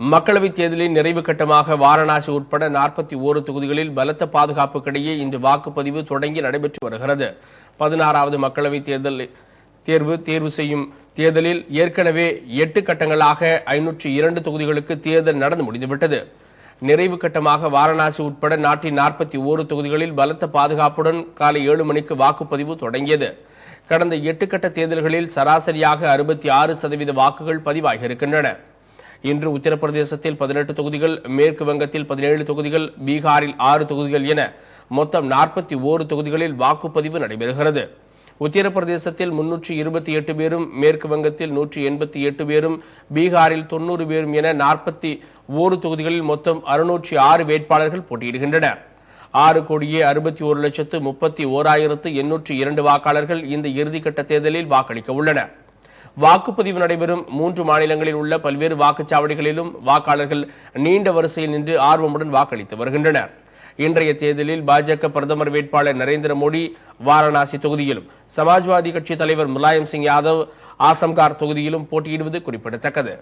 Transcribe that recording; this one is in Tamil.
மக்களவைத் தேர்தலின் நிறைவு கட்டமாக வாரணாசி உட்பட நாற்பத்தி ஓரு தொகுதிகளில் பலத்த பாதுகாப்புக்கிடையே இன்று வாக்குப்பதிவு தொடங்கி நடைபெற்று வருகிறது. பதினாறாவது மக்களவைத் தேர்தல் தேர்வு தேர்வு செய்யும் தேர்தலில் ஏற்கனவே எட்டு கட்டங்களாக ஐநூற்றி இரண்டு தொகுதிகளுக்கு தேர்தல் நடந்து முடிந்துவிட்டது. நிறைவு கட்டமாக வாரணாசி உட்பட நாட்டின் நாற்பத்தி ஓரு தொகுதிகளில் பலத்த பாதுகாப்புடன் காலை ஏழு மணிக்கு வாக்குப்பதிவு தொடங்கியது. கடந்த எட்டு கட்ட தேர்தல்களில் சராசரியாக அறுபத்தி ஆறு சதவீத வாக்குகள் பதிவாகியிருக்கின்றன. இன்று உத்தரப்பிரதேசத்தில் பதினெட்டு தொகுதிகள் மேற்கு வங்கத்தில் பதினேழு தொகுதிகள் பீகாரில் ஆறு தொகுதிகள் என மொத்தம் நாற்பத்தி ஓரு தொகுதிகளில் வாக்குப்பதிவு நடைபெறுகிறது. உத்தரப்பிரதேசத்தில் முன்னூற்றி இருபத்தி எட்டு பேரும் மேற்கு வங்கத்தில் நூற்றி எண்பத்தி எட்டு பேரும் பீகாரில் தொன்னூறு பேரும் என நாற்பத்தி ஓரு தொகுதிகளில் மொத்தம் அறுநூற்றி ஆறு வேட்பாளர்கள் போட்டியிடுகின்றனர். ஆறு கோடியே அறுபத்தி ஒரு லட்சத்து முப்பத்தி ஓராயிரத்து எண்ணூற்றி இரண்டு வாக்காளர்கள் இந்த இறுதிக்கட்ட தேர்தலில் வாக்களிக்க உள்ளனர். வாக்குப்பதிவு நடைபெறும் மூன்று மாநிலங்களில் உள்ள பல்வேறு வாக்குச்சாவடிகளிலும் வாக்காளர்கள் நீண்ட வரிசையில் நின்று ஆர்வமுடன் வாக்களித்து வருகின்றனர். இன்றைய தேர்தலில் பாஜக பிரதமர் வேட்பாளர் நரேந்திர மோடி வாரணாசி தொகுதியிலும் சமாஜ்வாதி கட்சி தலைவர் முலாயம் சிங் யாதவ் ஆசம்கார் தொகுதியிலும் போட்டியிடுவது குறிப்பிடத்தக்கது.